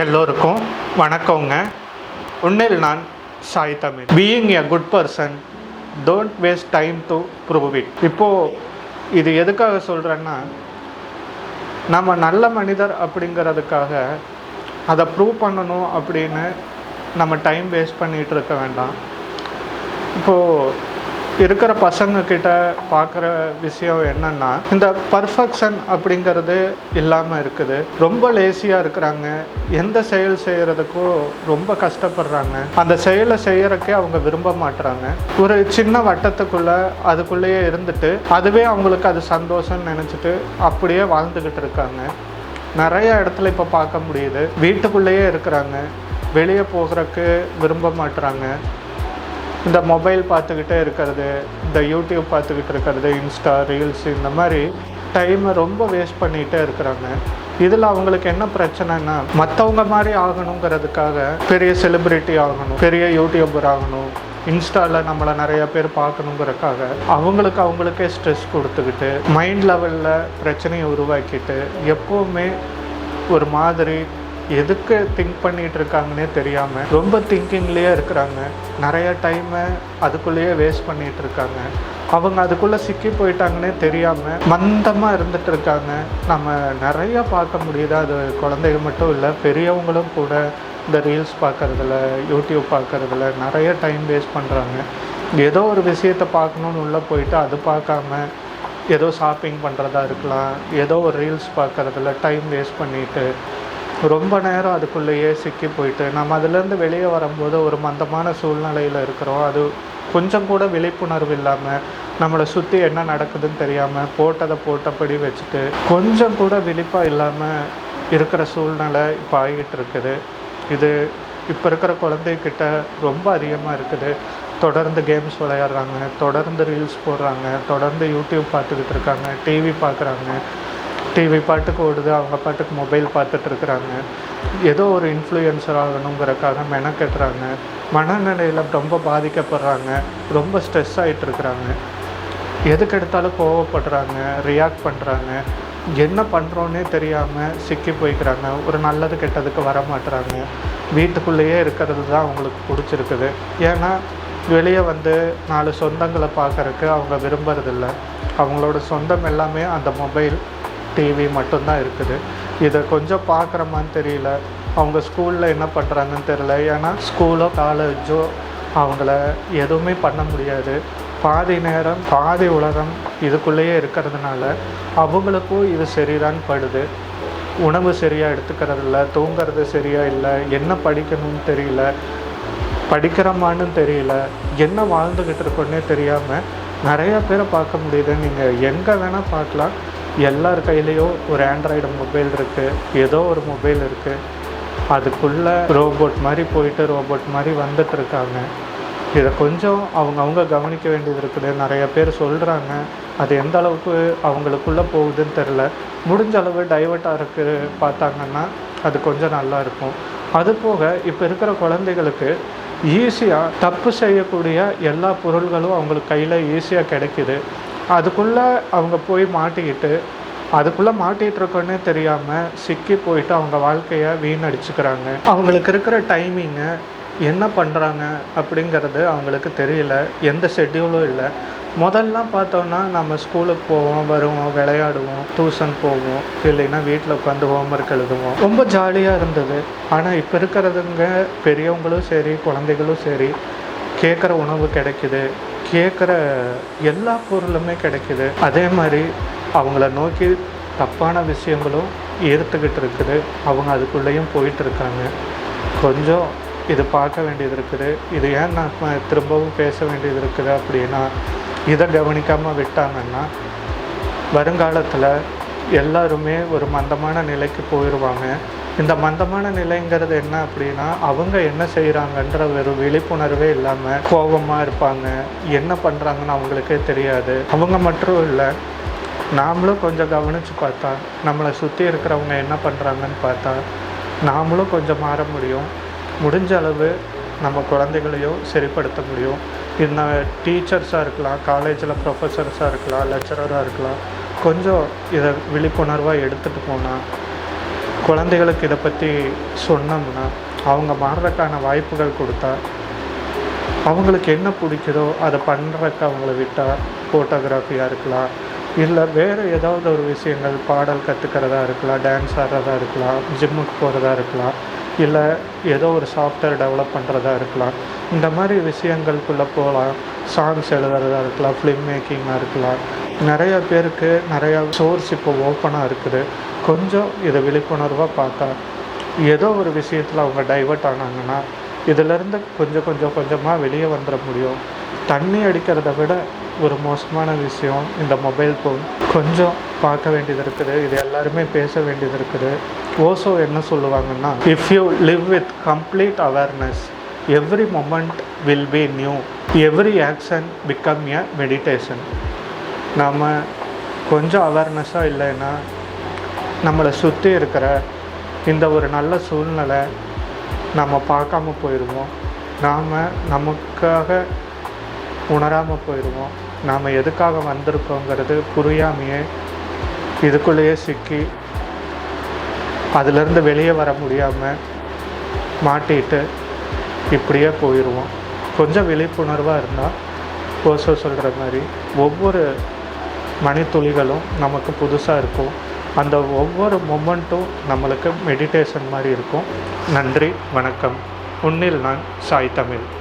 எல்லோருக்கும் வணக்கங்க. உன்னில் நான் Sai Tamil. Being a good person don't waste time to prove it இப்போது இது எதுக்காக சொல்கிறேன்னா நம்ம நல்ல மனிதர் அப்படிங்கிறதுக்காக அதை ப்ரூவ் பண்ணணும் அப்படின்னு நம்ம டைம் வேஸ்ட் பண்ணிகிட்டு இருக்க வேண்டாம். இப்போது இருக்கிற பசங்கக்கிட்ட பார்க்குற விஷயம் என்னன்னா இந்த பர்ஃபெக்ஷன் அப்படிங்கிறது இல்லாமல் இருக்குது. ரொம்ப லேசியாக இருக்கிறாங்க. எந்த செயல் செய்கிறதுக்கும் ரொம்ப கஷ்டப்படுறாங்க. அந்த செயலை செய்கிறக்கே அவங்க விரும்ப மாட்டுறாங்க ஒரு சின்ன வட்டத்துக்குள்ள அதுக்குள்ளேயே இருந்துட்டு அதுவே அவங்களுக்கு அது சந்தோஷம்னு நினச்சிட்டு அப்படியே வாழ்ந்துக்கிட்டு இருக்காங்க. நிறைய இடத்துல இப்போ பார்க்க முடியுது. வீட்டுக்குள்ளேயே இருக்கிறாங்க. வெளியே போகிறக்கு விரும்ப மாட்டுறாங்க இந்த மொபைல் பார்த்துக்கிட்டே இருக்கிறது இந்த யூடியூப் பார்த்துக்கிட்டு இருக்கிறது இன்ஸ்டா ரீல்ஸ் இந்த மாதிரி டைமை ரொம்ப வேஸ்ட் பண்ணிகிட்டே இருக்கிறாங்க. இதில் அவங்களுக்கு என்ன பிரச்சனைனா மற்றவங்க மாதிரி ஆகணுங்கிறதுக்காக பெரிய செலிப்ரிட்டி ஆகணும் பெரிய யூடியூபர் ஆகணும் இன்ஸ்டாவில் நம்மளை நிறைய பேர் பார்க்கணுங்கிறதுக்காக அவங்களுக்கு அவங்களுக்கே ஸ்ட்ரெஸ் கொடுத்துக்கிட்டு மைண்ட் லெவலில் பிரச்சனையை உருவாக்கிட்டு எப்போவுமே ஒரு மாதிரி எதுக்கு திங்க் பண்ணிட்டு இருக்காங்கன்னே தெரியாமல் ரொம்ப திங்கிங்லேயே இருக்கிறாங்க. நிறைய டைமை அதுக்குள்ளேயே வேஸ்ட் பண்ணிட்டு இருக்காங்க. அவங்க அதுக்குள்ளே சிக்கி போயிட்டாங்கன்னே தெரியாமல் மந்தமாக இருந்துட்டு இருக்காங்க. நம்ம நிறைய பார்க்க முடியுது. அது குழந்தைங்க மட்டும் இல்லை பெரியவங்களும் கூட இந்த ரீல்ஸ் பார்க்குறதுல யூடியூப் பார்க்குறதுல நிறைய டைம் வேஸ்ட் பண்ணுறாங்க ஏதோ ஒரு விஷயத்தை பார்க்கணுன்னு உள்ளே போயிட்டு அது பார்க்காம ஏதோ ஷாப்பிங் பண்ணுறதா இருக்கலாம். ஏதோ ஒரு ரீல்ஸ் பார்க்குறதுல டைம் வேஸ்ட் பண்ணிட்டு ரொம்ப நேரம் அதுக்குள்ளேயே சிக்கி போயிட்டு நம்ம அதுலேருந்து வெளியே வரும்போது ஒரு மந்தமான சூழ்நிலையில் இருக்கிறோம். அது கொஞ்சம் கூட விழிப்புணர்வு இல்லாமல் நம்மளை சுற்றி என்ன நடக்குதுன்னு தெரியாமல் போட்டதை போட்டபடி வச்சுட்டு கொஞ்சம் கூட விழிப்பாக இல்லாமல் இருக்கிற சூழ்நிலை இப்போ ஆகிட்டு இருக்குது. இது இப்போ இருக்கிற குழந்தைகிட்ட ரொம்ப அதிகமாக இருக்குது. தொடர்ந்து கேம்ஸ் விளையாடுறாங்க தொடர்ந்து ரீல்ஸ் போடுறாங்க தொடர்ந்து யூடியூப் பார்த்துக்கிட்டு இருக்காங்க டிவி பார்க்குறாங்க. டிவி பாட்டுக்கு ஓடுது அவங்க பாட்டுக்கு மொபைல் பார்த்துட்டு இருக்கிறாங்க. ஏதோ ஒரு இன்ஃப்ளூயன்சர் ஆகணுங்கிறக்காக மெனக்கெட்டுறாங்க. மனநிலையில் ரொம்ப பாதிக்கப்படுறாங்க. ரொம்ப ஸ்ட்ரெஸ் ஆகிட்டு இருக்கிறாங்க. எதுக்கு எடுத்தாலும் கோவப்படுறாங்க ரியாக்ட் பண்ணுறாங்க என்ன பண்ணுறோன்னே தெரியாமல் சிக்கி போய்க்கிறாங்க. ஒரு நல்லது கெட்டதுக்கு வர மாட்டுறாங்க வீட்டுக்குள்ளேயே இருக்கிறது தான் அவங்களுக்கு பிடிச்சிருக்குது. ஏன்னா வெளியே வந்து நாலு சொந்தங்களை பார்க்கறக்கு அவங்க விரும்புறதில்ல. அவங்களோட சொந்தம் எல்லாமே அந்த மொபைல் டிவி மட்டும்தான் இருக்குது. இதை கொஞ்சம் பார்க்குறமான்னு தெரியல. அவங்க ஸ்கூலில் என்ன பண்ணுறாங்கன்னு தெரியல. ஏன்னா ஸ்கூலோ காலேஜோ அவங்கள எதுவுமே பண்ண முடியாது. பாதி நேரம் பாதி உலகம் இதுக்குள்ளேயே இருக்கிறதுனால அவங்களுக்கும் இது சரிதான் படுது. உணவு சரியாக எடுத்துக்கிறது இல்லை தூங்குறது சரியாக இல்லை என்ன படிக்கணும்னு தெரியல படிக்கிறோமான்னு தெரியல என்ன வாழ்ந்துக்கிட்டு இருக்கோன்னே தெரியாமல் நிறையா பேரை பார்க்க முடியுது. நீங்கள் எங்கே வேணால் பார்க்கலாம். எல்லார் கையிலையும் ஒரு ஆண்ட்ராய்டு மொபைல் இருக்குது ஏதோ ஒரு மொபைல் இருக்குது அதுக்குள்ளே ரோபோட் மாதிரி போயிட்டு ரோபோட் மாதிரி வந்துட்டுருக்காங்க இதை கொஞ்சம் அவங்க அவங்க கவனிக்க வேண்டியது இருக்குது. நிறைய பேர் சொல்கிறாங்க அது எந்த அளவுக்கு அவங்களுக்குள்ளே போகுதுன்னு தெரில முடிஞ்ச அளவு டைவர்ட்டாக இருக்குது பார்த்தாங்கன்னா அது கொஞ்சம் நல்லா இருக்கும். அது போக இப்போ இருக்கிற குழந்தைகளுக்கு ஈஸியாக தப்பு செய்யக்கூடிய எல்லா பொருள்களும் அவங்களுக்கு கையில் ஈஸியாக கிடைக்கிது. அதுக்குள்ளே அவங்க போய் மாட்டிக்கிட்டு அதுக்குள்ளே மாட்டிகிட்டு இருக்கோன்னே தெரியாமல் சிக்கி போயிட்டு அவங்க வாழ்க்கையை வீணடிச்சுக்கிறாங்க. அவங்களுக்கு இருக்கிற டைமிங்கை என்ன பண்ணுறாங்க அப்படிங்கிறது அவங்களுக்கு தெரியல. எந்த ஷெட்யூலும் இல்லை. முதல்லாம் பார்த்தோன்னா நம்ம ஸ்கூலுக்கு போவோம் வருவோம் விளையாடுவோம் டியூஷன் போவோம் இல்லைன்னா வீட்டில் உட்காந்து ஹோம்ஒர்க் எழுதுவோம். ரொம்ப ஜாலியாக இருந்தது. ஆனால் இப்போ இருக்கிறதுங்க பெரியவங்களும் சரி குழந்தைகளும் சரி கேட்குற உணவு கிடைக்குது. கேட்குற எல்லா பொருளுமே கிடைக்குது. அதே மாதிரி அவங்கள நோக்கி தப்பான விஷயங்களும் ஈர்த்துக்கிட்டு இருக்குது. அவங்க அதுக்குள்ளேயும் போயிட்டு இருக்காங்க. கொஞ்சம் இது பார்க்க வேண்டியது இருக்குது. இது ஏன் நான் திரும்பவும் பேச வேண்டியது இருக்குது அப்படின்னா இதை கவனிக்காமல் விட்டாங்கன்னா வருங்காலத்தில் எல்லாருமே ஒரு மந்தமான நிலைக்கு போயிடுவாங்க இந்த மந்தமான நிலைங்கிறது என்ன அப்படின்னா அவங்க என்ன செய்கிறாங்கன்ற ஒரு விழிப்புணர்வே இல்லாமல் கோபமாக இருப்பாங்க. என்ன பண்ணுறாங்கன்னு அவங்களுக்கே தெரியாது. அவங்க மட்டும் இல்லை நாமளும் கொஞ்சம் கவனித்து பார்த்தா நம்மளை சுற்றி இருக்கிறவங்க என்ன பண்ணுறாங்கன்னு பார்த்தா நாமளும் கொஞ்சம் மாற முடியும். முடிஞ்ச அளவு நம்ம குழந்தைகளையும் சரிப்படுத்த முடியும். இந்த டீச்சர்ஸாக இருக்கலாம் காலேஜில் ப்ரொஃபஸர்ஸாக இருக்கலாம் லெக்சரராக இருக்கலாம் கொஞ்சம் இதை விழிப்புணர்வாக எடுத்துகிட்டு போனால் குழந்தைகளுக்கு இதை பற்றி சொன்னோம்னா அவங்க மாறுறதுக்கான வாய்ப்புகள் கொடுத்தா அவங்களுக்கு என்ன பிடிக்குதோ அதை பண்ணுறதுக்கு அவங்கள விட்டால் ஃபோட்டோகிராஃபியாக இருக்கலாம். இல்லை வேறு ஏதாவது ஒரு விஷயங்கள் பாடல் கற்றுக்கிறதா இருக்கலாம் டான்ஸ் ஆடுறதா இருக்கலாம் ஜிம்முக்கு போகிறதா இருக்கலாம் இல்லை ஏதோ ஒரு சாஃப்ட்வேர் டெவலப் பண்ணுறதா இருக்கலாம். இந்த மாதிரி விஷயங்களுக்குள்ளே போகலாம். சாங்ஸ் எழுதுறதா இருக்கலாம் ஃபிலிம் மேக்கிங்காக இருக்கலாம். நிறைய பேருக்கு நிறையா சோர்ஸ் இப்போ ஓப்பனாக இருக்குது. கொஞ்சம் இதை விழிப்புணர்வாக பார்த்தா ஏதோ ஒரு விஷயத்தில் அவங்க டைவர்ட் ஆனாங்கன்னா இதிலேருந்து கொஞ்சம் கொஞ்சம் கொஞ்சமாக வெளியே வந்துட முடியும். தண்ணி அடிக்கிறத விட ஒரு மோசமான விஷயம் இந்த மொபைல் ஃபோன் கொஞ்சம் பார்க்க வேண்டியது இருக்குது. இது எல்லாருமே பேச வேண்டியது இருக்குது. ஓசோ என்ன சொல்லுவாங்கன்னா if you live with complete awareness every moment will be new every action become a meditation நாம் கொஞ்சம் அவேர்னஸாக இல்லைன்னா நம்மளை சுற்றி இருக்கிற இந்த ஒரு நல்ல சூழ்நிலை நம்ம பார்க்காம போயிடுவோம் நாம் நமக்காக உணராமல் போயிடுவோம் நாம் எதுக்காக வந்திருக்கோங்கிறது புரியாமையே இதுக்குள்ளேயே சிக்கி அதிலிருந்து வெளியே வர முடியாமல் மாட்டிட்டு இப்படியே போயிடுவோம் கொஞ்சம் விழிப்புணர்வாக இருந்தால் ஓசோ சொல்கிற மாதிரி ஒவ்வொரு மணித்துளிகளும் நமக்கு புதுசாக இருக்கும். அந்த ஒவ்வொரு மொமெண்ட்டும் நம்மளுக்கு மெடிடேஷன் மாதிரி இருக்கும். நன்றி வணக்கம். உன்னில் நான் சாய் தமிழ்.